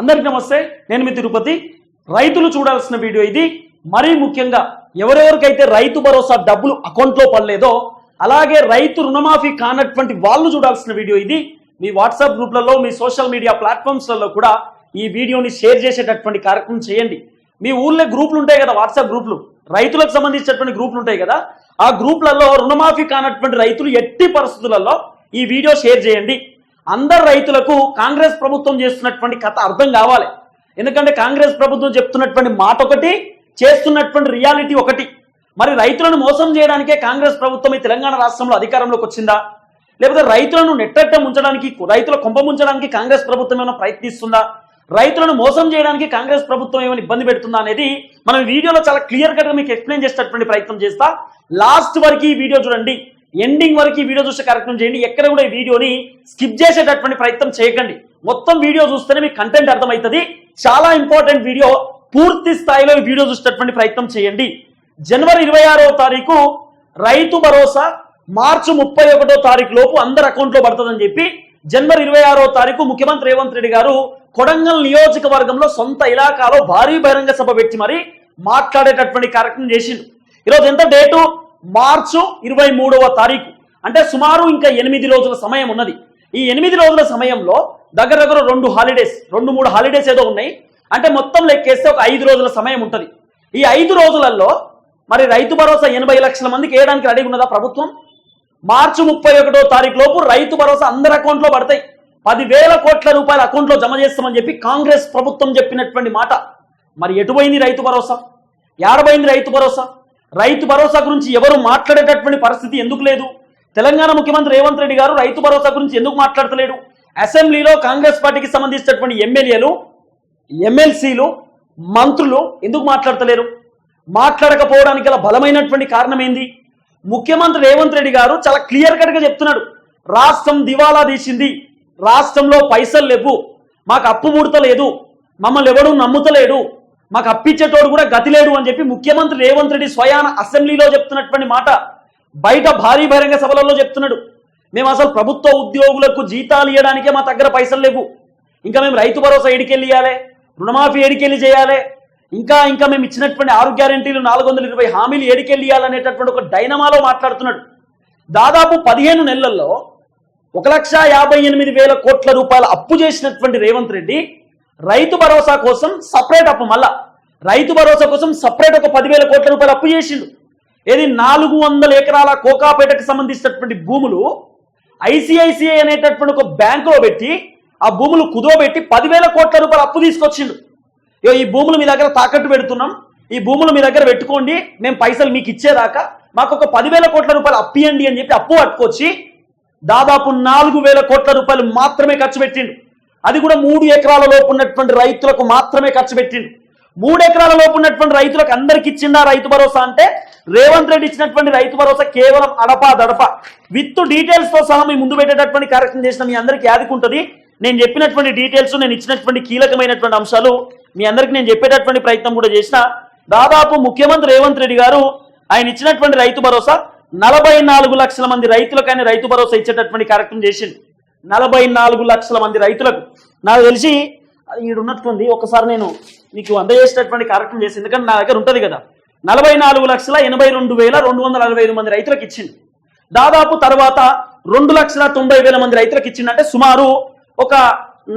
అందరికీ నమస్తే నేను మీ తిరుపతి. రైతులు చూడాల్సిన వీడియో ఇది. మరీ ముఖ్యంగా ఎవరెవరికైతే రైతు భరోసా డబ్బులు అకౌంట్లో పడలేదో అలాగే రైతు రుణమాఫీ కానటువంటి వాళ్ళు చూడాల్సిన వీడియో ఇది. మీ వాట్సాప్ గ్రూప్లలో మీ సోషల్ మీడియా ప్లాట్ఫామ్స్లలో కూడా ఈ వీడియోని షేర్ చేసేటటువంటి కార్యక్రమం చేయండి. మీ ఊర్లో గ్రూపులు ఉంటాయి కదా వాట్సాప్ గ్రూపులు. రైతులకు సంబంధించినటువంటి గ్రూపులు ఉంటాయి కదా ఆ గ్రూప్లలో రుణమాఫీ కానటువంటి రైతులు ఎట్టి పరిస్థితులలో ఈ వీడియో షేర్ చేయండి. అందరు రైతులకు కాంగ్రెస్ ప్రభుత్వం చేస్తున్నటువంటి కథ అర్థం కావాలి. ఎందుకంటే కాంగ్రెస్ ప్రభుత్వం చెప్తున్నటువంటి మాట ఒకటి చేస్తున్నటువంటి రియాలిటీ ఒకటి. మరి రైతులను మోసం చేయడానికే కాంగ్రెస్ ప్రభుత్వం ఈ తెలంగాణ రాష్ట్రంలో అధికారంలోకి వచ్చిందా? లేకపోతే రైతులను నెట్టట్ట ముంచడానికి రైతుల కొంప ముంచడానికి కాంగ్రెస్ ప్రభుత్వం ఏమైనా ప్రయత్నిస్తుందా? రైతులను మోసం చేయడానికి కాంగ్రెస్ ప్రభుత్వం ఏమైనా ఇబ్బంది పెడుతుందా అనేది మనం వీడియోలో చాలా క్లియర్ కట్గా మీకు ఎక్స్ప్లెయిన్ చేసేటటువంటి ప్రయత్నం చేస్తా. లాస్ట్ వరకు ఈ వీడియో చూడండి. ఎండింగ్ వరకు ఈ వీడియో చూసే కార్యక్రమం చేయండి. ఎక్కడ కూడా ఈ వీడియోని స్కిప్ చేసేటటువంటి ప్రయత్నం చేయకండి. మొత్తం వీడియో చూస్తేనే మీకు కంటెంట్ అర్థమవుతుంది. చాలా ఇంపార్టెంట్ వీడియో పూర్తి స్థాయిలో ఈ వీడియో చూసేటటువంటి ప్రయత్నం చేయండి. జనవరి ఇరవై ఆరో తారీఖు రైతు భరోసా మార్చి ముప్పై ఒకటో తారీఖు లోపు అందరి అకౌంట్లో పడుతుందని చెప్పి జనవరి ఇరవై ఆరో తారీఖు ముఖ్యమంత్రి రేవంత్ రెడ్డి గారు కొడంగల్ నియోజకవర్గంలో సొంత ఇలాకాలో భారీ బహిరంగ సభ పెట్టి మరి మాట్లాడేటటువంటి కార్యక్రమం చేసిండు. ఈరోజు ఎంత డేటు? మార్చు ఇరవై మూడవ తారీఖు. అంటే సుమారు ఇంకా ఎనిమిది రోజుల సమయం ఉన్నది. ఈ ఎనిమిది రోజుల సమయంలో దగ్గర దగ్గర రెండు హాలిడేస్ రెండు మూడు హాలిడేస్ ఏదో ఉన్నాయి. అంటే మొత్తం లెక్కేస్తే ఒక ఐదు రోజుల సమయం ఉంటుంది. ఈ ఐదు రోజులలో మరి రైతు భరోసా ఎనభై లక్షల మందికి వేయడానికి రెడీ ఉన్నదా ప్రభుత్వం? మార్చి ముప్పై ఒకటో తారీఖు లోపు రైతు భరోసా అందరి అకౌంట్లో పడతాయి. పదివేల కోట్ల రూపాయల అకౌంట్లో జమ చేస్తామని చెప్పి కాంగ్రెస్ ప్రభుత్వం చెప్పినటువంటి మాట. మరి ఎటుపోయింది రైతు భరోసా? ఏడబైంది రైతు భరోసా? రైతు భరోసా గురించి ఎవరు మాట్లాడేటటువంటి పరిస్థితి ఎందుకు లేదు? తెలంగాణ ముఖ్యమంత్రి రేవంత్ రెడ్డి గారు రైతు భరోసా గురించి ఎందుకు మాట్లాడతలేడు? అసెంబ్లీలో కాంగ్రెస్ పార్టీకి సంబంధించినటువంటి ఎమ్మెల్యేలు ఎమ్మెల్సీలు మంత్రులు ఎందుకు మాట్లాడతలేరు? మాట్లాడకపోవడానికి గల బలమైనటువంటి కారణం ఏంది ముఖ్యమంత్రి రేవంత్ రెడ్డి గారు చాలా క్లియర్ కట్గా చెప్తున్నాడు. రాష్ట్రం దివాలా తీసింది. రాష్ట్రంలో పైసలు లేవు. మాకు అప్పు ముడతలేదు. మమ్మల్ని ఎవడూ నమ్ముతలేడు. మాకు అప్పిచ్చేటోడు కూడా గతి లేడు అని చెప్పి ముఖ్యమంత్రి రేవంత్ రెడ్డి స్వయాన అసెంబ్లీలో చెప్తున్నటువంటి మాట బయట భారీ బహిరంగ సభలలో చెప్తున్నాడు. మేము అసలు ప్రభుత్వ ఉద్యోగులకు జీతాలు ఇవ్వడానికే మా దగ్గర పైసలు లేవు. ఇంకా మేము రైతు భరోసా ఎడికెళ్ళి ఇవ్వాలి రుణమాఫీ ఎడికెళ్ళి చేయాలి ఇంకా ఇంకా మేము ఇచ్చినటువంటి ఆరు గ్యారంటీలు నాలుగు వందల ఇరవై హామీలు ఏడికెళ్ళి ఇవ్వాలనేటటువంటి ఒక డైనమాలో మాట్లాడుతున్నాడు. దాదాపు పదిహేను నెలల్లో ఒక లక్ష యాభై ఎనిమిది వేల కోట్ల రూపాయల అప్పు చేసినటువంటి రేవంత్ రెడ్డి రైతు భరోసా కోసం సపరేట్ అప్పు మళ్ళా. రైతు భరోసా కోసం సపరేట్ ఒక పదివేల కోట్ల రూపాయలు అప్పు చేసిండు. ఏది నాలుగు వందల ఎకరాల కోకాపేటకు సంబంధించినటువంటి భూములు ఐసిఐసిఐ అనేటటువంటి ఒక బ్యాంకులో పెట్టి ఆ భూములు కుదోబెట్టి పదివేల కోట్ల రూపాయలు అప్పు తీసుకొచ్చిండు. ఇగో ఈ భూములు మీ దగ్గర తాకట్టు పెడుతున్నాం. ఈ భూములు మీ దగ్గర పెట్టుకోండి. మేము పైసలు మీకు ఇచ్చేదాకా మాకు ఒక పదివేల కోట్ల రూపాయలు అప్పియండి అని చెప్పి అప్పు పట్టుకొచ్చి దాదాపు నాలుగు వేల కోట్ల రూపాయలు మాత్రమే ఖర్చు పెట్టిండు. అది కూడా మూడు ఎకరాల లోపు ఉన్నటువంటి రైతులకు మాత్రమే ఖర్చు పెట్టిండు. మూడు ఎకరాల లోపు ఉన్నటువంటి రైతులకు అందరికి ఇచ్చిందా రైతు భరోసా అంటే రేవంత్ రెడ్డి ఇచ్చినటువంటి రైతు భరోసా కేవలం అడపా దడప. విత్ డీటెయిల్స్తో సహా మీ ముందు పెట్టేటటువంటి కార్యక్రమం చేసిన మీ అందరికీ యాదుకుంటుంది. నేను చెప్పినటువంటి డీటెయిల్స్ నేను ఇచ్చినటువంటి కీలకమైనటువంటి అంశాలు మీ అందరికీ నేను చెప్పేటటువంటి ప్రయత్నం కూడా చేసిన. దాదాపు ముఖ్యమంత్రి రేవంత్ రెడ్డి గారు ఆయన ఇచ్చినటువంటి రైతు భరోసా నలభై నాలుగు లక్షల మంది రైతులకైనా రైతు భరోసా ఇచ్చేటటువంటి కార్యక్రమం చేసింది నలభై నాలుగు లక్షల మంది రైతులకు నాకు తెలిసి ఈడున్నట్టుంది ఒకసారి నేను మీకు అందజేసేటటువంటి కార్యక్రమం చేసి ఎందుకంటే నా దగ్గర ఉంటుంది కదా. నలభై నాలుగు లక్షల ఎనభై రెండు వేల రెండు వందల అరవై ఐదు మంది రైతులకు ఇచ్చింది దాదాపు తర్వాత రెండు లక్షల తొంభై వేల మంది రైతులకు ఇచ్చిందంటే సుమారు ఒక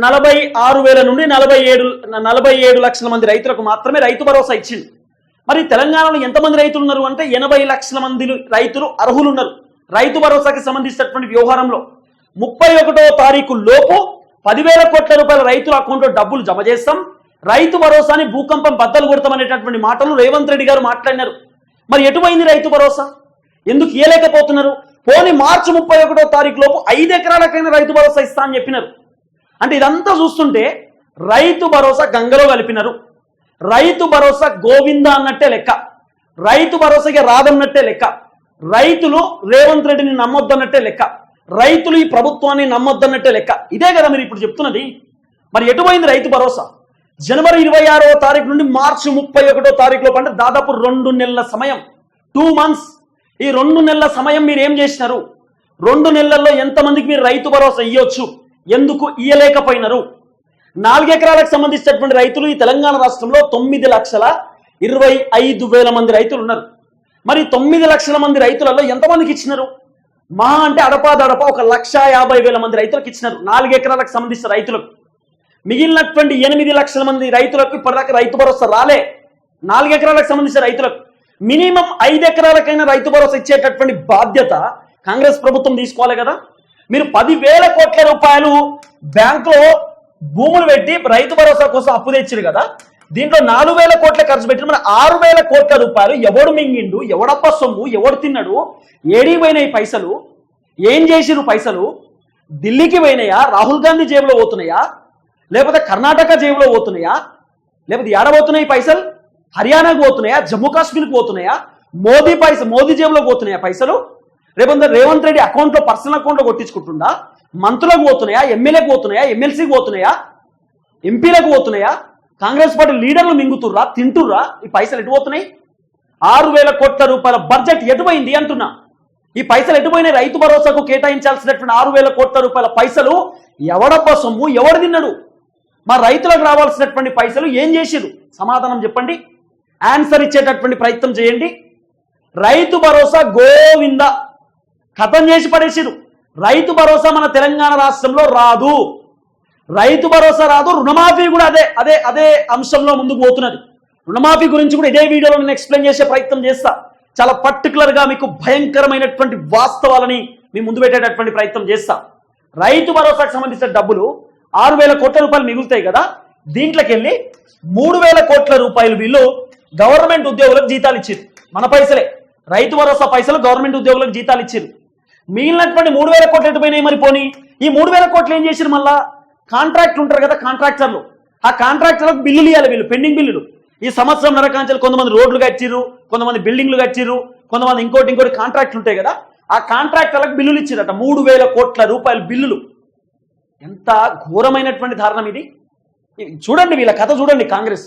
నలభై ఆరు వేల నుండి నలభై ఏడు నలభై ఏడు లక్షల మంది రైతులకు మాత్రమే రైతు భరోసా ఇచ్చింది మరి తెలంగాణలో ఎంతమంది రైతులు ఉన్నారు అంటే ఎనభై లక్షల మంది రైతులు అర్హులు ఉన్నారు. రైతు భరోసాకి సంబంధించినటువంటి వ్యవహారంలో ముప్పై ఒకటో తారీఖు లోపు పదివేల కోట్ల రూపాయల రైతుల అకౌంట్లో డబ్బులు జమ చేస్తాం. రైతు భరోసాని భూకంపం బద్దలు కొడతామనేటటువంటి మాటలు రేవంత్ రెడ్డి గారు మాట్లాడినారు. మరి ఎటువైంది రైతు భరోసా? ఎందుకు ఇయ్యలేకపోతున్నారు? పోని మార్చి ముప్పై ఒకటో తారీఖు లోపు ఐదు ఎకరాలకైనా రైతు భరోసా ఇస్తా అని చెప్పినారు. అంటే ఇదంతా చూస్తుంటే రైతు భరోసా గంగలో కలిపినారు. రైతు భరోసా గోవింద అన్నట్టే లెక్క. రైతు భరోసాకి రాదన్నట్టే లెక్క. రైతులు రేవంత్ రెడ్డిని నమ్మొద్దన్నట్టే లెక్క. రైతులు ఈ ప్రభుత్వాన్ని నమ్మొద్దన్నట్టే లెక్క. ఇదే కదా మీరు ఇప్పుడు చెప్తున్నది. మరి ఎటుపోయింది రైతు భరోసా? జనవరి ఇరవై ఆరో తారీఖు నుండి మార్చి ముప్పై ఒకటో తారీఖులో పంటే దాదాపు రెండు నెలల సమయం. టూ మంత్స్ ఈ రెండు నెలల సమయం మీరు ఏం చేసినారు? రెండు నెలల్లో ఎంతమందికి మీరు రైతు భరోసా ఇవ్వచ్చు ఎందుకు ఇయ్యలేకపోయినారు? నాలుగెకరాలకు సంబంధించినటువంటి రైతులు ఈ తెలంగాణ రాష్ట్రంలో తొమ్మిది లక్షల ఇరవై ఐదు వేల మంది రైతులు ఉన్నారు. మరి తొమ్మిది లక్షల మంది రైతులలో ఎంతమందికి ఇచ్చినారు? మా అంటే అడపాదడప ఒక లక్ష యాభై వేల మంది రైతులకు ఇచ్చినారు. నాలుగు ఎకరాలకు సంబంధించిన రైతులకు. మిగిలినటువంటి ఎనిమిది లక్షల మంది రైతులకు ఇప్పటిదాకా రైతు భరోసా రాలే. నాలుగు ఎకరాలకు సంబంధించిన రైతులకు. మినిమం ఐదు ఎకరాలకైనా రైతు భరోసా ఇచ్చేటటువంటి బాధ్యత కాంగ్రెస్ ప్రభుత్వం తీసుకోవాలి కదా. మీరు పదివేల కోట్ల రూపాయలు బ్యాంకులో భూములు పెట్టి రైతు భరోసా కోసం అప్పు తెచ్చారు కదా. దీంట్లో నాలుగు వేల కోట్ల ఖర్చు పెట్టిన మన ఆరు వేల కోట్ల రూపాయలు ఎవడు మింగిండు ఎవడప్ప సొమ్ము ఎవడు తిన్నాడు ఏడీ పోయినాయి పైసలు ఏం చేసిరు పైసలు ఢిల్లీకి పోయినాయా రాహుల్ గాంధీ జేబులో పోతున్నాయా లేకపోతే కర్ణాటక జేబులో పోతున్నాయా లేకపోతే ఏడబోతున్నాయి పైసలు హర్యానాకు పోతున్నాయా జమ్మూ కాశ్మీర్కి పోతున్నాయా మోదీ పైస మోదీ జేబులో పోతున్నాయా పైసలు రేపు రేవంత్ రెడ్డి అకౌంట్లో పర్సనల్ అకౌంట్లో కొట్టించుకుంటుందా మంత్రులకు పోతున్నాయా ఎమ్మెల్యేకి పోతున్నాయా ఎమ్మెల్సీకి పోతున్నాయా ఎంపీలకు పోతున్నాయా కాంగ్రెస్ పార్టీ లీడర్లు మింగుతుర్రా తింటుర్రా? ఈ పైసలు ఎటు పోతున్నాయి? ఆరు వేల కోట్ల రూపాయల బడ్జెట్ ఎటుపోయింది అంటున్నా. ఈ పైసలు ఎటుపోయినాయి? రైతు భరోసాకు కేటాయించాల్సినటువంటి ఆరు వేల కోట్ల రూపాయల పైసలు ఎవడబ్బ సొమ్ము ఎవడు తిన్నాడు? మా రైతులకు రావాల్సినటువంటి పైసలు ఏం చేసిరు సమాధానం చెప్పండి. ఆన్సర్ ఇచ్చేటటువంటి ప్రయత్నం చేయండి. రైతు భరోసా గోవింద. ఖతం చేసి పడేసిరు రైతు భరోసా మన తెలంగాణ రాష్ట్రంలో రాదు. రైతు భరోసా రాదు రుణమాఫీ కూడా అదే అదే అదే అంశంలో ముందుకు పోతున్నది. రుణమాఫీ గురించి కూడా ఇదే వీడియోలో నేను ఎక్స్ప్లెయిన్ చేసే ప్రయత్నం చేస్తా. చాలా పర్టికులర్గా మీకు భయంకరమైనటువంటి వాస్తవాలని మీ ముందు పెట్టేటటువంటి ప్రయత్నం చేస్తా. రైతు భరోసాకు సంబంధించిన డబ్బులు ఆరు వేల కోట్ల రూపాయలు మిగులుతాయి కదా దీంట్లోకి వెళ్ళి మూడు వేల కోట్ల రూపాయలు వీళ్ళు గవర్నమెంట్ ఉద్యోగులకు జీతాలు ఇచ్చారు మన పైసలే. రైతు భరోసా పైసలు గవర్నమెంట్ ఉద్యోగులకు జీతాలు ఇచ్చారు మిగిలినటువంటి మూడు వేల కోట్లు ఎటుపోయినాయి మరి పోనీ? ఈ మూడు వేల కోట్లు ఏం చేశారు మళ్ళా? కాంట్రాక్ట్లు ఉంటారు కదా కాంట్రాక్టర్లు ఆ కాంట్రాక్టర్లకు బిల్లులు ఇవ్వాలి వీళ్ళు పెండింగ్ బిల్లులు. ఈ సంవత్సరం నరకాంచెలు కొంతమంది రోడ్లు కట్టిరు కొంతమంది బిల్డింగ్లు కట్టిరు కొంతమంది ఇంకోటి ఇంకోటి కాంట్రాక్ట్లు ఉంటాయి కదా ఆ కాంట్రాక్టర్లకు బిల్లులు ఇచ్చిరట మూడు వేల కోట్ల రూపాయల బిల్లులు. ఎంత ఘోరమైనటువంటి దారుణం ఇది. చూడండి వీళ్ళ కథ చూడండి కాంగ్రెస్.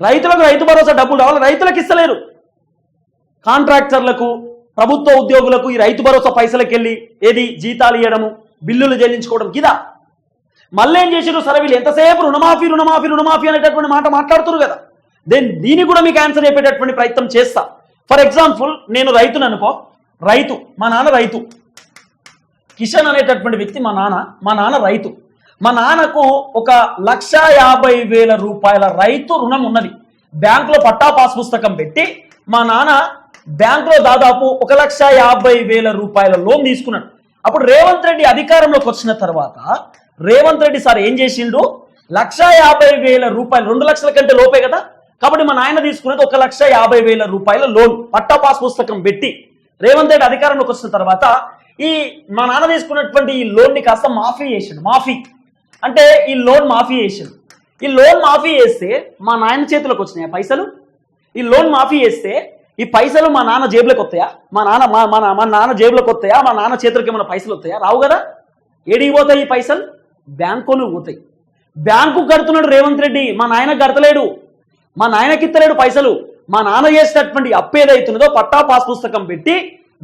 రైతులకు రైతు భరోసా డబ్బులు రావాలి రైతులకు ఇస్తలేరు. కాంట్రాక్టర్లకు ప్రభుత్వ ఉద్యోగులకు ఈ రైతు భరోసా పైసలకెళ్ళి ఏది జీతాలు ఇవ్వడము బిల్లులు చెల్లించుకోవడం గిదా మళ్ళీ ఏం చేశారు? సరే వీళ్ళు ఎంతసేపు రుణమాఫీ రుణమాఫీ రుణమాఫీ అనేటటువంటి మాట మాట్లాడుతున్నారు కదా. దెన్ దీన్ని కూడా మీకు ఆన్సర్ చెప్పేటటువంటి ప్రయత్నం చేస్తా. ఫర్ ఎగ్జాంపుల్ నేను రైతును అనుకో. రైతు మా నాన్న రైతు. కిషన్ అనేటటువంటి వ్యక్తి మా నాన్న మా నాన్న రైతు. మా నాన్నకు ఒక లక్ష యాభై వేల రూపాయల రైతు రుణం ఉన్నది. బ్యాంకులో పట్టా పాస్ పుస్తకం పెట్టి మా నాన్న బ్యాంకులో దాదాపు ఒక లక్ష యాభై వేల రూపాయల లోన్ తీసుకున్నాడు. అప్పుడు రేవంత్ రెడ్డి అధికారంలోకి వచ్చిన తర్వాత రేవంత్ రెడ్డి సార్ ఏం చేసిండు? లక్ష యాభై వేల రూపాయలు రెండు లక్షల కంటే లోపే కదా? కాబట్టి మా నాయన తీసుకునేది ఒక లక్ష యాభై వేల రూపాయల లోన్ పట్టా పాస్ పుస్తకం పెట్టి. రేవంత్ రెడ్డి అధికారంలోకి వచ్చిన తర్వాత ఈ మా నాన్న తీసుకున్నటువంటి ఈ లోన్ని కాస్త మాఫీ చేసిండు మాఫీ. అంటే ఈ లోన్ మాఫీ చేసిండు. ఈ లోన్ మాఫీ చేస్తే మా నాయన చేతిలోకి వచ్చినాయి ఆ పైసలు? ఈ లోన్ మాఫీ చేస్తే ఈ పైసలు మా నాన్న జేబులోకి వస్తాయా? మా నాన్న మా మా మా నాన్న జేబులోకి వస్తాయా? మా నాన్న చేతులకి ఏమైనా పైసలు వస్తాయా? రావు కదా? ఏడికి పోతాయి ఈ పైసలు? బ్యాంకులు పోతాయి. బ్యాంకు కడుతున్నాడు రేవంత్ రెడ్డి మా నాయన కడతలేడు. మా నాయనకి ఇత్తలేడు పైసలు. మా నాన్న చేసేటటువంటి అప్పు ఏదైతున్నదో పట్టా పాస్ పుస్తకం పెట్టి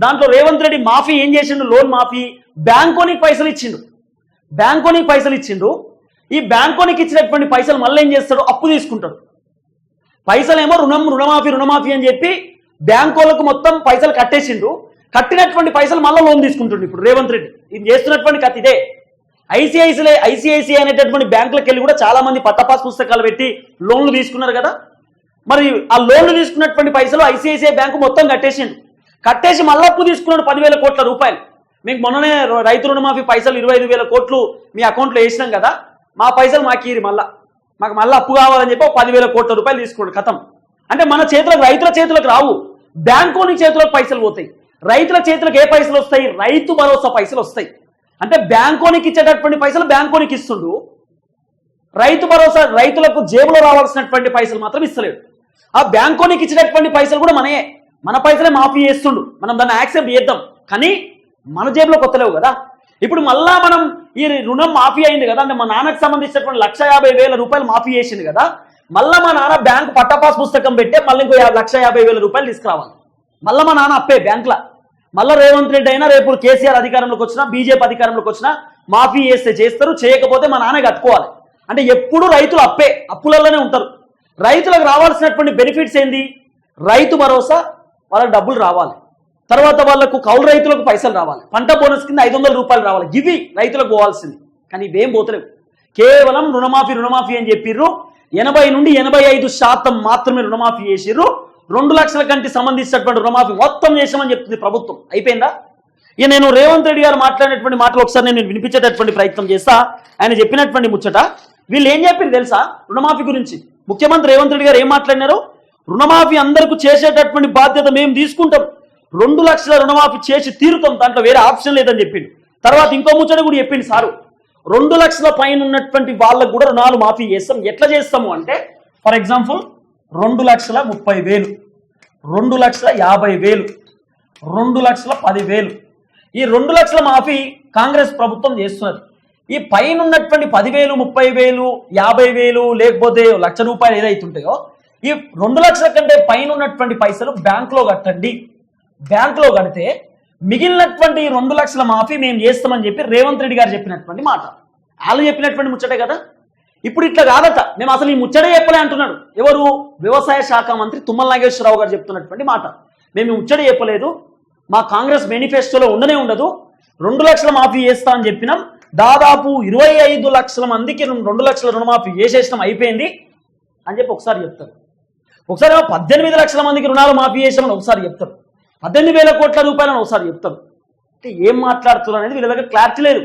దాంట్లో రేవంత్ రెడ్డి మాఫీ ఏం చేసిండు? లోన్ మాఫీ. బ్యాంకోనికి పైసలు ఇచ్చిండు. బ్యాంకోనికి పైసలు ఇచ్చిండు. ఈ బ్యాంకోనికి ఇచ్చినటువంటి పైసలు మళ్ళీ ఏం చేస్తాడు? అప్పు తీసుకుంటాడు. పైసలేమో రుణం రుణమాఫీ రుణమాఫీ అని చెప్పి బ్యాంకోలకు మొత్తం పైసలు కట్టేసిండు. కట్టినటువంటి పైసలు మళ్ళీ లోన్ తీసుకుంటుండు ఇప్పుడు రేవంత్ రెడ్డి. ఇది చేస్తున్నటువంటి కథ ఇదే. ఐసిఐసిఐ ఐసిఐసిఐ అనేటటువంటి బ్యాంకులకు వెళ్ళి కూడా చాలా మంది పట్టపాస్ పుస్తకాలు పెట్టి లోన్లు తీసుకున్నారు కదా. మరి ఆ లోన్లు తీసుకున్నటువంటి పైసలు ఐసిఐసిఐ బ్యాంకు మొత్తం కట్టేసిండు. కట్టేసి మళ్ళీ అప్పు తీసుకున్నాడు పదివేల కోట్ల రూపాయలు. మీకు మొన్ననే రైతు రుణమాఫీ పైసలు ఇరవై ఐదు వేల కోట్లు మీ అకౌంట్లో వేసినాం కదా. మా పైసలు మాకు ఇరి మళ్ళా. మాకు మళ్ళీ అప్పు కావాలని చెప్పి ఒక పదివేల కోట్ల రూపాయలు తీసుకున్నాడు కథం. అంటే మన చేతులకు రైతుల చేతులకు రావు. బ్యాంకోని చేతులకు పైసలు పోతాయి. రైతుల చేతులకు ఏ పైసలు వస్తాయి? రైతు భరోసా పైసలు వస్తాయి. అంటే బ్యాంకోనికి ఇచ్చేటటువంటి పైసలు బ్యాంకోనికి ఇస్తుండు. రైతు భరోసా రైతులకు జేబులో రావాల్సినటువంటి పైసలు మాత్రం ఇస్తలేడు. ఆ బ్యాంకోనికి ఇచ్చినటువంటి పైసలు కూడా మనయే. మన పైసలే మాఫీ చేస్తుండు. మనం దాన్ని యాక్సెప్ట్ చేద్దాం. కానీ మన జేబులో కొత్తలేవు కదా. ఇప్పుడు మళ్ళా మనం ఈ రుణం మాఫీ అయింది కదా అంటే మా నాన్నకు సంబంధించినటువంటి లక్ష యాభై వేల రూపాయలు మాఫీ చేసింది కదా మళ్ళా మా నాన్న బ్యాంకు పట్టపాస్ పుస్తకం పెట్టే మళ్ళీ ఇంకో లక్ష యాభై వేల రూపాయలు తీసుకురావాలి. మళ్ళీ మా నాన్న అప్పే బ్యాంకులో. మళ్ళీ రేవంత్ రెడ్డి అయినా రేపు కేసీఆర్ అధికారంలోకి వచ్చినా బీజేపీ అధికారంలోకి వచ్చినా మాఫీ చేస్తే చేస్తారు చేయకపోతే మా నాన్న కట్టుకోవాలి. అంటే ఎప్పుడు రైతులు అప్పే అప్పులలోనే ఉంటారు. రైతులకు రావాల్సినటువంటి బెనిఫిట్స్ ఏంది? రైతు భరోసా వాళ్ళకి డబ్బులు రావాలి. తర్వాత వాళ్ళకు కౌలు రైతులకు పైసలు రావాలి. పంట బోనస్ కింద ఐదు వందల రూపాయలు రావాలి. ఇవి రైతులకు పోవాల్సింది. కానీ ఇవేం పోతలేవు. కేవలం రుణమాఫీ రుణమాఫీ అని చెప్పిర్రు. ఎనభై నుండి ఎనభై ఐదు శాతం మాత్రమే రుణమాఫీ చేసిర్రు. రెండు లక్షల కంటే సంబంధించినటువంటి రుణమాఫీ మొత్తం చేసామని చెప్తుంది ప్రభుత్వం. అయిపోయిందా? ఇక నేను రేవంత్ రెడ్డి గారు మాట్లాడినటువంటి మాటలు ఒకసారి నేను వినిపించేటటువంటి ప్రయత్నం చేస్తా. ఆయన చెప్పినటువంటి ముచ్చట. వీళ్ళు ఏం చెప్పింది తెలుసా? రుణమాఫీ గురించి. ముఖ్యమంత్రి రేవంత్ రెడ్డి గారు ఏం మాట్లాడినారు? రుణమాఫీ అందరికీ చేసేటటువంటి బాధ్యత మేము తీసుకుంటాం. రెండు లక్షల రుణమాఫీ చేసి తీరుతాం. దాంట్లో వేరే ఆప్షన్ లేదని చెప్పిండు. తర్వాత ఇంకో ముచ్చట కూడా చెప్పింది సారు. రెండు లక్షల పైన ఉన్నటువంటి వాళ్ళకు కూడా రుణాలు మాఫీ చేస్తాం. ఎట్లా చేస్తాము అంటే ఫర్ ఎగ్జాంపుల్ రెండు లక్షల ముప్పై వేలు. రెండు లక్షల యాభై వేలు. రెండు లక్షల పదివేలు ఈ రెండు లక్షల మాఫీ కాంగ్రెస్ ప్రభుత్వం చేస్తున్నది. ఈ పైన ఉన్నటువంటి పదివేలు ముప్పై వేలు యాభై వేలు లేకపోతే లక్ష రూపాయలు ఏదైతుంటాయో ఈ రెండు లక్షల కంటే పైన ఉన్నటువంటి పైసలు బ్యాంకులో కట్టండి. బ్యాంకులో కడితే మిగిలినటువంటి రెండు లక్షల మాఫీ మేము చేస్తామని చెప్పి రేవంత్ రెడ్డి గారు చెప్పినటువంటి మాట. వాళ్ళు చెప్పినటువంటి ముచ్చటే కదా? ఇప్పుడు ఇట్లా కాదట. మేము అసలు ఈ ముచ్చటే చెప్పలే అంటున్నాడు. ఎవరు? వ్యవసాయ శాఖ మంత్రి తుమ్మల నాగేశ్వరరావు గారు చెప్తున్నటువంటి మాట. మేము ఈ ముచ్చట చెప్పలేదు. మా కాంగ్రెస్ మేనిఫెస్టోలో ఉండనే ఉండదు. రెండు లక్షల మాఫీ చేస్తా అని చెప్పినాం. దాదాపు ఇరవై ఐదు లక్షల మందికి రెండు లక్షల రుణమాఫీ చేసేసినాం. అయిపోయింది. అని చెప్పి ఒకసారి చెప్తారు. ఒకసారి పద్దెనిమిది లక్షల మందికి రుణాలు మాఫీ చేసామని ఒకసారి చెప్తారు. పద్దెనిమిది వేల కోట్ల రూపాయలని ఒకసారి చెప్తారు. అంటే ఏం మాట్లాడుతున్నారు అనేది వీళ్ళ దగ్గర క్లారిటీ లేదు.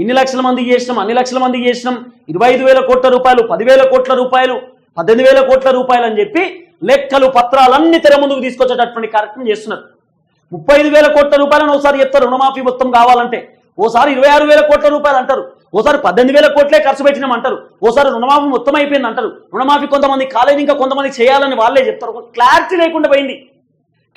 ఇన్ని లక్షల మందికి చేసినాం అన్ని లక్షల మందికి చేసినాం. ఇరవై ఐదు వేల కోట్ల రూపాయలు పదివేల కోట్ల రూపాయలు పద్దెనిమిది వేల కోట్ల రూపాయలు అని చెప్పి లెక్కలు పత్రాలన్నీ తెర ముందుకు తీసుకొచ్చేటటువంటి కార్యక్రమం చేస్తున్నారు. ముప్పై ఐదు వేల కోట్ల రూపాయలను ఒకసారి చెప్తారు రుణమాఫీ మొత్తం కావాలంటే. ఓసారి ఇరవై ఆరు వేల కోట్ల రూపాయలు అంటారు. ఓసారి పద్దెనిమిది వేల కోట్లే ఖర్చు పెట్టినాం అంటారు. ఓసారి రుణమాఫీ మొత్తం అయిపోయింది అంటారు. రుణమాఫీ కొంతమంది కాలేదు ఇంకా కొంతమంది చేయాలని వాళ్ళే చెప్తారు. క్లారిటీ లేకుండా పోయింది.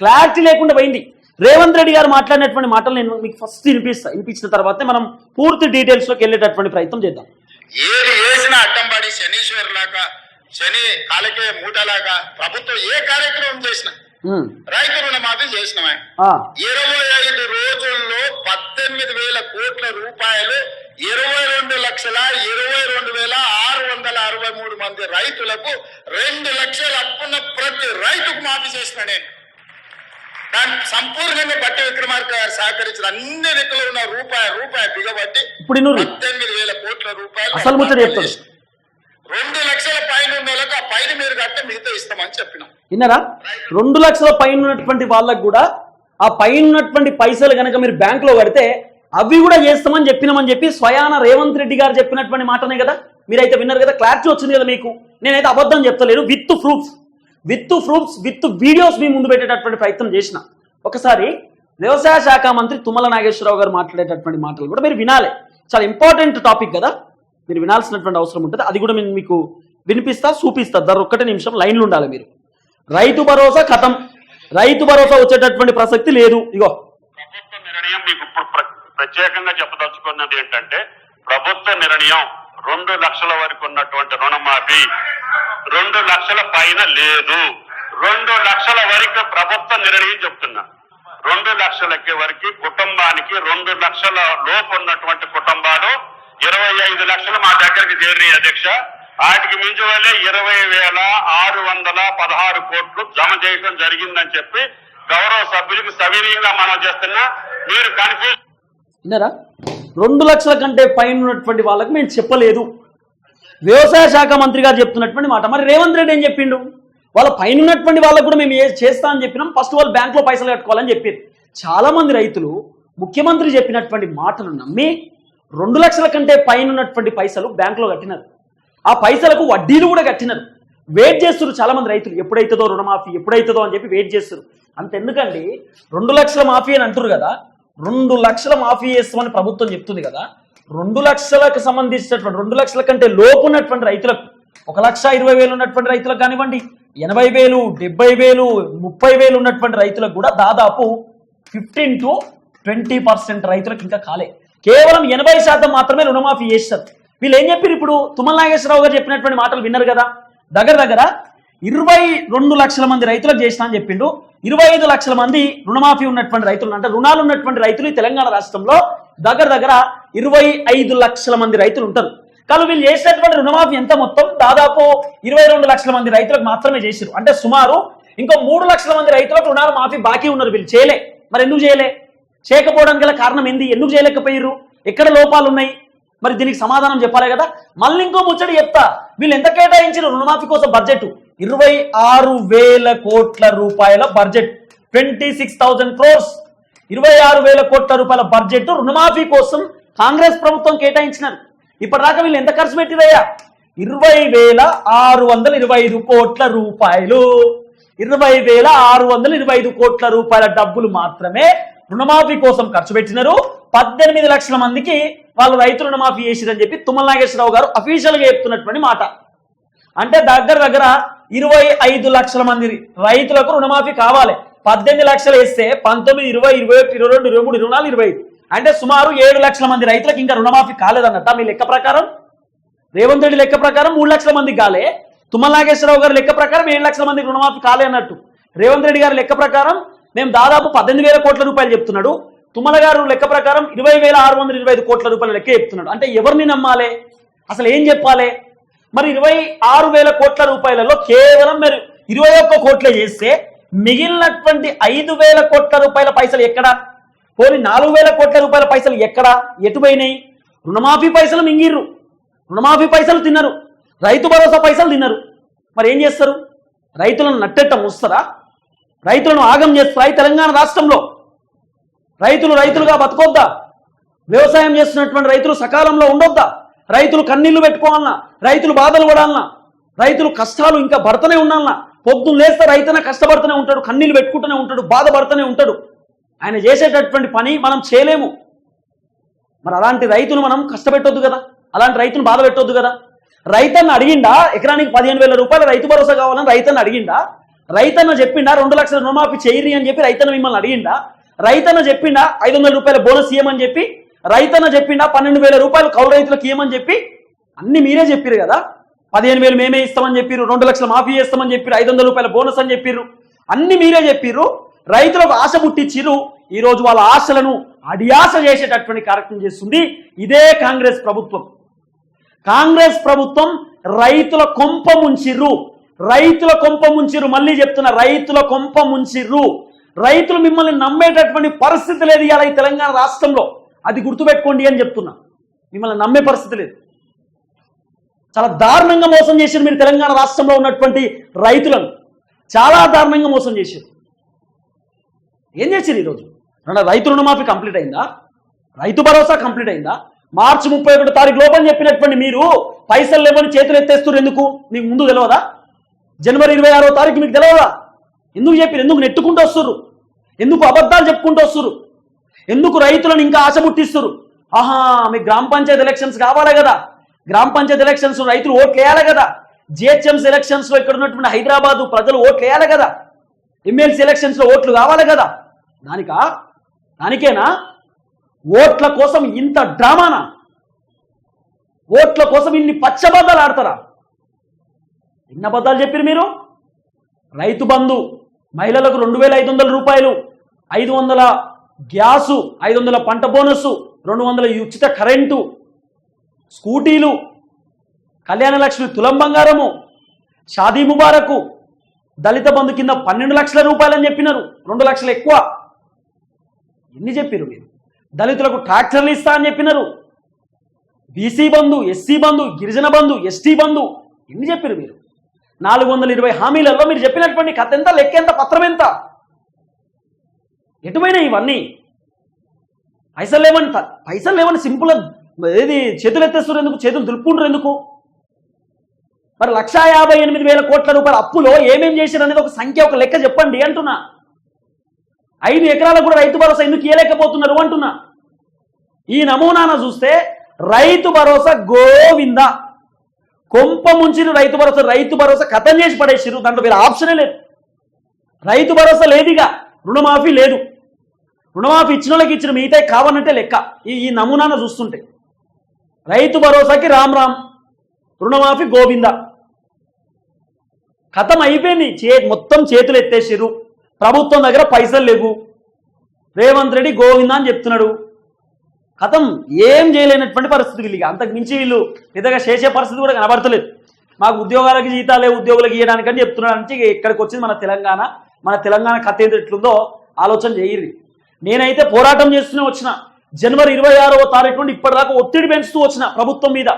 క్లారిటీ లేకుండా పోయింది. రేవంత్ రెడ్డి గారు మాట్లాడినటువంటి మాటలు నేను మీకు ఫస్ట్ వినిపిస్తా వినిపించిన తర్వాతే మనం పూర్తి డీటెయిల్స్లోకి వెళ్ళేటటువంటి ప్రయత్నం చేద్దాం. ఏది వేసిన అడ్డంబడి శనీశ్వరులాగా శని కాలకే మూటలాగా ప్రభుత్వం ఏ కార్యక్రమం చేసినా రైతు రుణమాఫీ చేసినవే ఆ, ఇరవై ఐదు రోజుల్లో పద్దెనిమిది వేల కోట్ల రూపాయలు ఇరవై రెండు లక్షల ఇరవై రెండు వేల ఆరు వందల అరవై మూడు మంది రైతులకు రెండు లక్షల అప్పున్న ప్రతి రైతుకు మాఫీ చేసిన నేను. దాన్ని సంపూర్ణంగా బట్టి విక్రమార్క గారు సహకరించిన అన్ని లెక్కలు ఉన్న రూపాయి రూపాయి బిగబట్టి ఇప్పుడు పద్దెనిమిది వేల కోట్ల రూపాయలు అసలు. రెండు లక్షల పైన ఉన్న వాళ్ళకి ఆ పైన మీరు కట్టే మిగతా ఇస్తామని చెప్పినాం. విన్నారా? రెండు లక్షల పైన ఉన్నటువంటి వాళ్ళకు కూడా ఆ పైన ఉన్నటువంటి పైసలు కనుక మీరు బ్యాంకులో కడితే అవి కూడా చేస్తామని చెప్పినామని చెప్పి స్వయాన రేవంత్ రెడ్డి గారు చెప్పినటువంటి మాటనే కదా? మీరైతే విన్నారు కదా? క్లారిటీ వచ్చింది కదా మీకు? నేనైతే అబద్ధం చెప్తలేను. With proofs with proofs with videos మీ ముందు పెట్టేటటువంటి ప్రయత్నం చేసిన. ఒకసారి వ్యవసాయ శాఖ మంత్రి తుమ్మల నాగేశ్వరరావు గారు మాట్లాడేటటువంటి మాటలు కూడా మీరు వినాలి. చాలా ఇంపార్టెంట్ టాపిక్ కదా. మీరు వినాల్సినటువంటి అవసరం ఉంటుంది. అది కూడా నేను మీకు వినిపిస్తా చూపిస్తా. దర ఒక్కటి నిమిషం లైన్లు ఉండాలి మీరు. రైతు భరోసా కథం. రైతు భరోసా వచ్చేటటువంటి ప్రసక్తి లేదు. ఇగో. ప్రభుత్వ నిర్ణయం మీకు ఇప్పుడు ప్ర- ప్రత్యేకంగా చెప్పదలుచుకున్నది ఏంటంటే ప్రభుత్వ నిర్ణయం రెండు లక్షల వరకు ఉన్నటువంటి రుణమాఫీ. రెండు లక్షల పైన లేదు. రెండు లక్షల వరకు ప్రభుత్వ నిర్ణయం చెప్తున్నా. రెండు లక్షలకి వరకు కుటుంబానికి రెండు లక్షల లోపు ఉన్నటువంటి కుటుంబాలు ఇరవై ఐదు లక్షలు మా దగ్గరికి చేరినాయి అధ్యక్ష. వాటికి మించి వల్లే ఇరవై వేల ఆరు వందల పదహారు కోట్లు జమ చేయడం జరిగిందని చెప్పి గౌరవ సభ్యులకు సవినీయంగా మనం చేస్తున్నా. మీరు కన్ఫ్యూజ్ రెండు లక్షల కంటే పైన ఉన్నటువంటి వాళ్ళకి మేము చెప్పలేదు. వ్యవసాయ శాఖ మంత్రి గారు చెప్తున్నటువంటి మాట. మరి రేవంత్ రెడ్డి ఏం చెప్పిండు? వాళ్ళ పైన ఉన్నటువంటి వాళ్ళకు కూడా మేము ఏ చేస్తా అని చెప్పినాం. ఫస్ట్ వాళ్ళు బ్యాంకులో పైసలు కట్టుకోవాలని చెప్పారు చాలా మంది రైతులు ముఖ్యమంత్రి చెప్పినటువంటి మాటలు నమ్మి రెండు లక్షల కంటే పైన ఉన్నటువంటి పైసలు బ్యాంకులో కట్టినారు. ఆ పైసలకు వడ్డీలు కూడా కట్టినారు. వెయిట్ చేస్తున్నారు చాలా మంది రైతులు. ఎప్పుడైతుందో రుణమాఫీ ఎప్పుడైతుందో అని చెప్పి వెయిట్ చేస్తారు అంతెందుకండి? రెండు లక్షల మాఫీ అని అంటారు కదా. రెండు లక్షల మాఫీ చేస్తామని ప్రభుత్వం చెప్తుంది కదా. రెండు లక్షలకు సంబంధించినటువంటి రెండు లక్షల కంటే లోపు ఉన్నటువంటి రైతులకు ఒక లక్ష ఇరవై వేలు ఉన్నటువంటి రైతులకు కానివ్వండి ఎనభై వేలు డెబ్బై వేలు ముప్పై వేలు ఉన్నటువంటి రైతులకు కూడా దాదాపు ఫిఫ్టీన్ టు ట్వంటీ పర్సెంట్ రైతులకు ఇంకా కాలే. కేవలం ఎనభై శాతం మాత్రమే రుణమాఫీ చేస్తారు. వీళ్ళు ఏం చెప్పారు ఇప్పుడు? తుమ్మల నాగేశ్వరరావు గారు చెప్పినటువంటి మాటలు విన్నారు కదా? దగ్గర దగ్గర ఇరవై రెండు లక్షల మంది రైతులకు చేసిన అని చెప్పిండు. ఇరవై ఐదు లక్షల మంది రుణమాఫీ ఉన్నటువంటి రైతులు అంటే రుణాలు ఉన్నటువంటి రైతులు తెలంగాణ రాష్ట్రంలో దగ్గర దగ్గర ఇరవై ఐదు లక్షల మంది రైతులు ఉంటారు. కానీ వీళ్ళు చేసినటువంటి రుణమాఫీ ఎంత మొత్తం? దాదాపు ఇరవై రెండు లక్షల మంది రైతులకు మాత్రమే చేశారు అంటే సుమారు ఇంకో మూడు లక్షల మంది రైతులకు రుణాలు మాఫీ బాకీ ఉన్నారు. వీళ్ళు చేయలే. మరి ఎందుకు చేయలే? చేయకపోవడానికి గల కారణం ఏంది? ఎందుకు చేయలేకపోయారు ఎక్కడ లోపాలు ఉన్నాయి? మరి దీనికి సమాధానం చెప్పాలి కదా? మళ్ళీ ఇంకో ముచ్చడి చెప్తా. వీళ్ళు ఎంత కేటాయించిన రుణమాఫీ కోసం బడ్జెట్? ఇరవై ఆరు వేల కోట్ల రూపాయల budget. Twenty six thousand crores. ఇరవై ఆరు వేల కోట్ల రూపాయల బడ్జెట్ రుణమాఫీ కోసం కాంగ్రెస్ ప్రభుత్వం కేటాయించినారు. ఇప్పటిదాకా వీళ్ళు ఎంత ఖర్చు పెట్టిరయ్యా? ఇరవై వేల ఆరు వందల ఇరవై ఐదు కోట్ల రూపాయలు. ఇరవై వేల ఆరు వందల ఇరవై ఐదు కోట్ల రూపాయల డబ్బులు మాత్రమే రుణమాఫీ కోసం ఖర్చు పెట్టినారు. పద్దెనిమిది లక్షల మందికి వాళ్ళు రైతు రుణమాఫీ చేసిరని చెప్పి తుమ్మల నాగేశ్వరరావు గారు అఫీషియల్గా చెప్తున్నటువంటి మాట. అంటే దగ్గర దగ్గర ఇరవై ఐదు లక్షల మంది రైతులకు రుణమాఫీ కావాలి. పద్దెనిమిది లక్షలు వేస్తే పంతొమ్మిది ఇరవై ఇరవై ఒకటి ఇరవై రెండు ఇరవై మూడు ఇరవై నాలుగు ఇరవై ఐదు. అంటే సుమారు ఏడు లక్షల మంది రైతులకు ఇంకా రుణమాఫీ కాలేదన్నట్ట మీ లెక్క ప్రకారం? రేవంత్ రెడ్డి లెక్క ప్రకారం మూడు లక్షల మంది కాలే. తుమ్మలాగేశ్వరరావు గారి లెక్క ప్రకారం ఏడు లక్షల మంది రుణమాఫీ కాలే అన్నట్టు. రేవంత్ రెడ్డి గారి లెక్క ప్రకారం మేము దాదాపు పద్దెనిమిది వేల కోట్ల రూపాయలు చెప్తున్నాడు. తుమ్మల గారు లెక్క ప్రకారం ఇరవై వేల ఆరు వందల ఇరవై ఐదు కోట్ల రూపాయల లెక్క చెప్తున్నాడు. అంటే ఎవరిని నమ్మాలి? అసలు ఏం చెప్పాలి? మరి ఇరవై ఆరు వేల కోట్ల రూపాయలలో కేవలం మీరు ఇరవై ఒక్క కోట్లే చేస్తే మిగిలినటువంటి ఐదు వేల కోట్ల రూపాయల పైసలు ఎక్కడ? పోనీ నాలుగు వేల కోట్ల రూపాయల పైసలు ఎక్కడ? ఎటుపోయినాయి రుణమాఫీ పైసలు మింగిర్రు. రుణమాఫీ పైసలు తిన్నారు రైతు భరోసా పైసలు తిన్నారు మరి ఏం చేస్తారు? రైతులను నట్టెట్ట ముస్తారా? రైతులను ఆగం చేస్తాయి తెలంగాణ రాష్ట్రంలో? రైతులు రైతులుగా బతకొద్దా? వ్యవసాయం చేస్తున్నటువంటి రైతులు సకాలంలో ఉండొద్దా? రైతులు కన్నీళ్ళు పెట్టుకోవాలన్నా? రైతులు బాధలు పడాలన్నా? రైతులు కష్టాలు ఇంకా భర్తనే ఉండాలన్నా? పొద్దున్న లేస్తే రైతన కష్టపడుతూనే ఉంటాడు కన్నీళ్ళు పెట్టుకుంటూనే ఉంటాడు బాధపడుతూనే ఉంటాడు. ఆయన చేసేటటువంటి పని మనం చేయలేము. మరి అలాంటి రైతులు మనం కష్టపెట్టొద్దు కదా? అలాంటి రైతును బాధ పెట్టొద్దు కదా? రైతన్న అడిగిండా ఎకరానికి పదిహేను వేల రూపాయలు రైతు భరోసా కావాలని రైతన్న అడిగిండా? రైతన్న చెప్పిండా రెండు లక్షల రుణమాఫీ చేయరి అని చెప్పి రైతన్న మిమ్మల్ని అడిగిండా? రైతన్న చెప్పిండా ఐదు వందల రూపాయల బోనస్ ఇవ్వమని చెప్పి? రైతన్న చెప్పిండా పన్నెండు వేల రూపాయలు కౌలు రైతులకు ఇవ్వమని చెప్పి? అన్ని మీరే చెప్పారు కదా? పదిహేను వేలు మేమే ఇస్తామని చెప్పిర్రు రెండు లక్షల మాఫీ చేస్తామని చెప్పారు ఐదు వందల రూపాయల బోనస్ అని చెప్పిర్రు. అన్ని మీరే చెప్పిర్రు. రైతులకు ఆశ పుట్టించిర్రు. ఈరోజు వాళ్ళ ఆశలను అడియాస చేసేటటువంటి కార్యక్రమం చేస్తుంది. ఇదే కాంగ్రెస్ ప్రభుత్వం. కాంగ్రెస్ ప్రభుత్వం రైతుల కొంప ముంచిర్రు. రైతుల కొంప ముంచిర్రు. మళ్ళీ చెప్తున్న రైతుల కొంప ముంచిర్రు. రైతులు మిమ్మల్ని నమ్మేటటువంటి పరిస్థితి లేదు ఇవాళ ఈ తెలంగాణ రాష్ట్రంలో. అది గుర్తుపెట్టుకోండి అని చెప్తున్నా. మిమ్మల్ని నమ్మే పరిస్థితి లేదు. చాలా దారుణంగా మోసం చేశారు మీరు తెలంగాణ రాష్ట్రంలో ఉన్నటువంటి రైతులను. చాలా దారుణంగా మోసం చేశారు ఏం చేశారు ఈరోజు? రెండు రైతు రుణమాఫీ కంప్లీట్ అయిందా? రైతు భరోసా కంప్లీట్ అయిందా? మార్చి ముప్పై ఒకటి తారీఖు లోపల చెప్పినటువంటి మీరు పైసలు లేవని చేతులు ఎత్తేస్తారు ఎందుకు? మీకు ముందు తెలియదా జనవరి ఇరవై ఆరో తారీఖు మీకు తెలియదా ఎందుకు చెప్పారు ఎందుకు నెట్టుకుంటూ వస్తున్నారు? ఎందుకు అబద్ధాలు చెప్పుకుంటూ వస్తుర్రు ఎందుకు రైతులను ఇంకా ఆశ పుట్టిస్తున్నారు? ఆహా మీకు గ్రామ పంచాయతీ ఎలక్షన్స్ కావాలి కదా. గ్రామ పంచాయతీ ఎలక్షన్స్ రైతులు ఓట్లు వేయాలి కదా. జిహెచ్ఎంసీ ఎలక్షన్స్లో ఇక్కడ ఉన్నటువంటి హైదరాబాదు ప్రజలు ఓట్లు వేయాలి కదా. ఎమ్మెల్సీ ఎలక్షన్స్లో ఓట్లు కావాలి కదా. దానికా? దానికేనా? ఓట్ల కోసం ఇంత డ్రామానా? ఓట్ల కోసం ఇన్ని పచ్చబద్దాలు ఆడతారా? ఎన్ని బద్దాలు చెప్పారు మీరు? రైతు బంధు మహిళలకు రెండు వేల ఐదు వందల రూపాయలు ఐదు వందల గ్యాసు ఐదు వందల పంట బోనస్సు రెండు వందల ఉచిత కరెంటు స్కూటీలు కళ్యాణ లక్ష్మి తులం బంగారము షాదీ ముబారకు దళిత బంధు కింద పన్నెండు లక్షల రూపాయలని చెప్పినారు. రెండు లక్షలు ఎక్కువ. ఎన్ని చెప్పారు మీరు దళితులకు ట్రాక్టర్లు ఇస్తా అని చెప్పినారు. బీసీ బంధు ఎస్సీ బంధు గిరిజన బంధు ఎస్టీ బంధు ఎన్ని చెప్పారు మీరు నాలుగు వందల ఇరవై హామీలలో మీరు చెప్పినటువంటి కథ ఎంత లెక్క ఎంత పత్రం ఎంత? ఎటువైనా ఇవన్నీ? పైసలు లేవని పైసలు లేవని సింపుల్ ఏది చేతులు ఎత్తేస్తారు ఎందుకు? చేతులు దులుపుకుంటారు ఎందుకు? మరి లక్షా యాభై ఎనిమిది వేల కోట్ల రూపాయల అప్పులో ఏమేం చేశారు అనేది ఒక సంఖ్య ఒక లెక్క చెప్పండి అంటున్నా. ఐదు ఎకరాలకు కూడా రైతు భరోసా ఎందుకు ఇవ్వలేకపోతున్నారు అంటున్నా. ఈ నమూనాను చూస్తే రైతు భరోసా గోవింద. కొంప ముంచిన రైతు భరోసా రైతు భరోసా కథం చేసి పడేసిరు దాంట్లో వీళ్ళ ఆప్షనే లేదు. రైతు భరోసా లేదిగా రుణమాఫీ లేదు. రుణమాఫీ ఇచ్చిన వాళ్ళకి ఇచ్చిన మిగతా కావాలంటే లెక్క. ఈ ఈ నమూనాను చూస్తుంటే. రైతు భరోసాకి రామ్ రామ్ రుణమాఫీ గోవింద. కథం అయిపోయింది. చే మొత్తం చేతులు ఎత్తేసిరు ప్రభుత్వం దగ్గర పైసలు లేవు. రేవంత్ రెడ్డి గోవింద అని చెప్తున్నాడు. కథం ఏం చేయలేనటువంటి పరిస్థితి వీళ్ళు ఇక. అంతకు మించి వీళ్ళు పెద్దగా చేసే పరిస్థితి కూడా కనబడతలేదు. మాకు ఉద్యోగాలకి జీతాలే ఉద్యోగులకు ఇవ్వడానికని చెప్తున్నారంటే ఇక ఇక్కడికి వచ్చింది మన తెలంగాణ. మన తెలంగాణ కథ ఏది ఎట్లుందో ఆలోచన చేయరు. నేనైతే పోరాటం చేస్తూనే వచ్చిన. జనవరి ఇరవై ఆరవ తారీఖు నుండి ఇప్పటిదాకా ఒత్తిడి పెంచుతూ వచ్చిన ప్రభుత్వం మీద.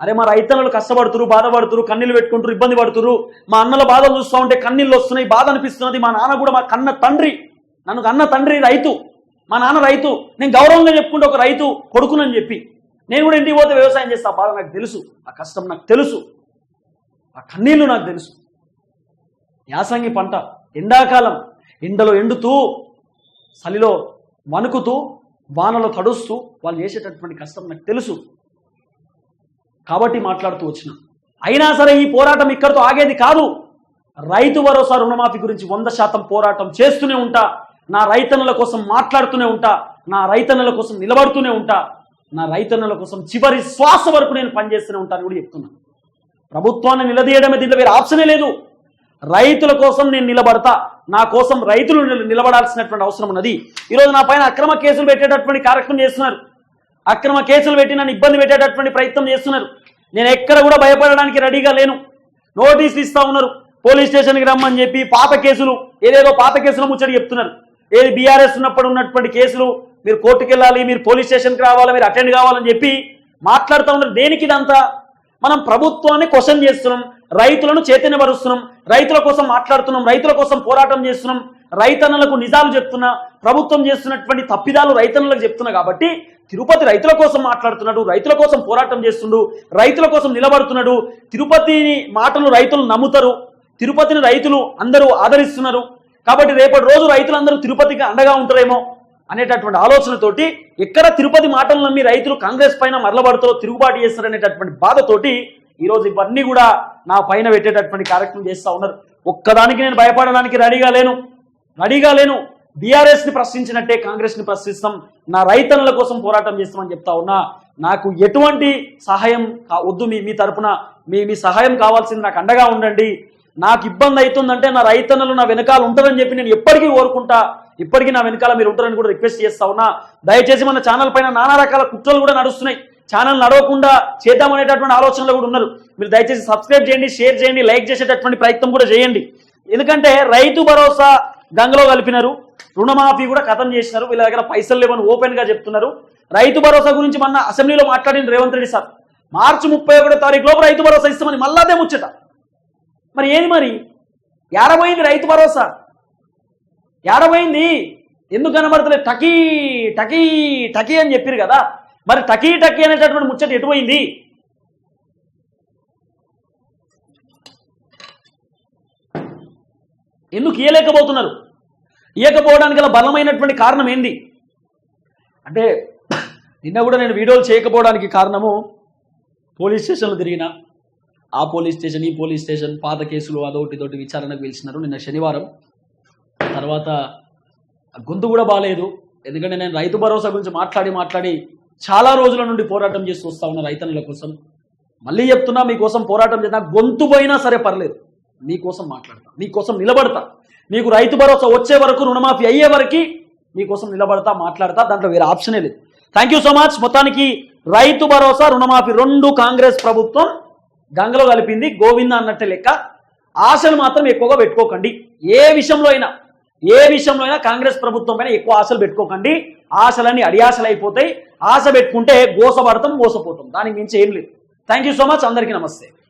అరే మా రైతన్నలు కష్టపడుతురు బాధపడుతురు కన్నీళ్ళు పెట్టుకుంటారు ఇబ్బంది పడుతురు. మా అన్నల బాధలు చూస్తూ ఉంటే కన్నీళ్ళు వస్తున్నాయి బాధ అనిపిస్తున్నది. మా నాన్న కూడా మా కన్న తండ్రి. నన్ను కన్న తండ్రి రైతు. మా నాన్న రైతు. నేను గౌరవంగా చెప్పుకుంటే ఒక రైతు కొడుకునని చెప్పి. నేను కూడా ఇంటికి పోతే వ్యవసాయం చేస్తా. బాధ నాకు తెలుసు. ఆ కష్టం నాకు తెలుసు. ఆ కన్నీళ్ళు నాకు తెలుసు. యాసంగి పంట ఎండాకాలం. ఎండలో ఎండుతూ చలిలో వణుకుతూ వానలో తడుస్తూ వాళ్ళు చేసేటటువంటి కష్టం నాకు తెలుసు. కాబట్టి మాట్లాడుతూ వచ్చిన. అయినా సరే ఈ పోరాటం ఇక్కడితో ఆగేది కాదు. రైతు భరోసా రుణమాఫీ గురించి వంద శాతం పోరాటం చేస్తూనే ఉంటా. నా రైతన్నుల కోసం మాట్లాడుతూనే ఉంటా. నా రైతన్నుల కోసం నిలబడుతూనే ఉంటా. నా రైతన్నుల కోసం చివరి శ్వాస వరకు నేను పనిచేస్తూనే ఉంటాను కూడా చెప్తున్నా. ప్రభుత్వాన్ని నిలదీయడమే దీంట్లో వేరే ఆప్షనే లేదు. రైతుల కోసం నేను నిలబడతా. నా కోసం రైతులు నిలబడాల్సినటువంటి అవసరం ఉన్నది. ఈరోజు నా పైన అక్రమ కేసులు పెట్టేటటువంటి కార్యక్రమం చేస్తున్నారు. అక్రమ కేసులు పెట్టి నన్ను ఇబ్బంది పెట్టేటటువంటి ప్రయత్నం చేస్తున్నారు. నేను ఎక్కడ కూడా భయపడడానికి రెడీగా లేను. నోటీసులు ఇస్తా ఉన్నారు. పోలీస్ స్టేషన్కి రమ్మని చెప్పి పాత కేసులు ఏదేదో పాత కేసులు ముచ్చడి చెప్తున్నారు. ఏది బీఆర్ఎస్ ఉన్నప్పుడు ఉన్నటువంటి కేసులు మీరు కోర్టుకు వెళ్ళాలి మీరు పోలీస్ స్టేషన్కి రావాలి మీరు అటెండ్ కావాలని చెప్పి మాట్లాడుతూ ఉన్నారు. దేనికి ఇదంతా? మనం ప్రభుత్వాన్ని క్వశ్చన్ చేస్తున్నాం రైతులను చైతన్యపరుస్తున్నాం రైతుల కోసం మాట్లాడుతున్నాం రైతుల కోసం పోరాటం చేస్తున్నాం రైతన్నలకు నిజాలు చెప్తున్నా ప్రభుత్వం చేస్తున్నటువంటి తప్పిదాలు రైతులకు చెప్తున్నా కాబట్టి తిరుపతి రైతుల కోసం మాట్లాడుతున్నాడు రైతుల కోసం పోరాటం చేస్తుండు రైతుల కోసం నిలబడుతున్నాడు తిరుపతిని మాటలు రైతులు నమ్ముతారు తిరుపతిని రైతులు అందరూ ఆదరిస్తున్నారు. కాబట్టి రేపటి రోజు రైతులందరూ తిరుపతికి అండగా ఉంటారేమో అనేటటువంటి ఆలోచనతోటి ఎక్కడ తిరుపతి మాటలు నమ్మి రైతులు కాంగ్రెస్ పైన మరలబడతారో తిరుగుబాటు చేస్తారనేటటువంటి బాధతోటి ఈరోజు ఇవన్నీ కూడా నా పైన పెట్టేటటువంటి కార్యక్రమం చేస్తూ ఉన్నారు. ఒక్కదానికి నేను భయపడడానికి రెడీగా లేను. రెడీగా లేను. బీఆర్ఎస్ని ప్రశ్నించినట్టే కాంగ్రెస్ని ప్రశ్నిస్తాం. నా రైతన్నుల కోసం పోరాటం చేస్తామని చెప్తా ఉన్నా నాకు ఎటువంటి సహాయం వద్దు మీ మీ తరపున. మీ మీ సహాయం కావాల్సింది నాకు అండగా ఉండండి. నాకు ఇబ్బంది అవుతుందంటే నా రైతన్నలు నా వెనకాల ఉంటారని చెప్పి నేను ఎప్పటికీ కోరుకుంటా. ఇప్పటికీ నా వెనకాల మీరు ఉంటారని కూడా రిక్వెస్ట్ చేస్తా ఉన్నా. దయచేసి మన ఛానల్ పైన నానా రకాల కుట్రలు కూడా నడుస్తున్నాయి. ఛానల్ నడవకుండా చేద్దామనేటటువంటి ఆలోచనలు కూడా ఉన్నారు. మీరు దయచేసి సబ్స్క్రైబ్ చేయండి షేర్ చేయండి లైక్ చేసేటటువంటి ప్రయత్నం కూడా చేయండి. ఎందుకంటే రైతు భరోసా గంగలో కలిపినారు. రుణమాఫీ కూడా ఖతం చేసినారు. వీళ్ళ దగ్గర పైసలు లేవని ఓపెన్గా చెప్తున్నారు. రైతు భరోసా గురించి మొన్న అసెంబ్లీలో మాట్లాడిన రేవంత్ రెడ్డి సార్. మార్చి ముప్పై ఒకటో తారీఖు లోపు రైతు భరోసా ఇస్తామని మళ్ళా అదే ముచ్చట. మరి ఏంది మరి? ఏడబోయింది రైతు భరోసా? ఏడబోయింది? ఎందుకు కనబడతలేదు? టకీ టకీ టకీ అని చెప్పారు కదా. మరి టకీ టకీ అనేటటువంటి ముచ్చట ఎటుపోయింది ఎందుకు ఇయ్యలేకపోతున్నారు? ఇయ్యకపోవడానికి గల బలమైనటువంటి కారణం ఏంది? అంటే నిన్న కూడా నేను వీడియోలు చేయకపోవడానికి కారణము పోలీస్ స్టేషన్లు తిరిగిన. ఆ పోలీస్ స్టేషన్ ఈ పోలీస్ స్టేషన్ పాత కేసులు అదొకటి తోటి విచారణకు పిలిచినారు నిన్న శనివారం. తర్వాత గొంతు కూడా బాగాలేదు ఎందుకంటే నేను రైతు భరోసా గురించి మాట్లాడి మాట్లాడి చాలా రోజుల నుండి పోరాటం చేస్తూ వస్తా ఉన్న రైతన్నుల కోసం. మళ్ళీ చెప్తున్నా మీకోసం పోరాటం చేసిన గొంతు పోయినా సరే పర్లేదు. నీకోసం మాట్లాడతా నీకోసం నిలబడతా. నీకు రైతు భరోసా వచ్చే వరకు రుణమాఫీ అయ్యే వరకు నీకోసం నిలబడతా మాట్లాడతా దాంట్లో వేరే ఆప్షనే లేదు. థ్యాంక్ యూ సో మచ్ మొత్తానికి రైతు భరోసా రుణమాఫీ రెండు కాంగ్రెస్ ప్రభుత్వం గంగలో కలిపింది. గోవింద అన్నట్టే లెక్క. ఆశలు మాత్రం ఎక్కువగా పెట్టుకోకండి. ఏ విషయంలో అయినా ఏ విషయంలో అయినా కాంగ్రెస్ ప్రభుత్వం పైన ఎక్కువ ఆశలు పెట్టుకోకండి. ఆశలన్నీ అడియాశలు అయిపోతాయి ఆశ పెట్టుకుంటే గోసపడతాం మోసపోతాం. దానికి మించి ఏం లేదు. థ్యాంక్ యూ సో మచ్ అందరికీ నమస్తే.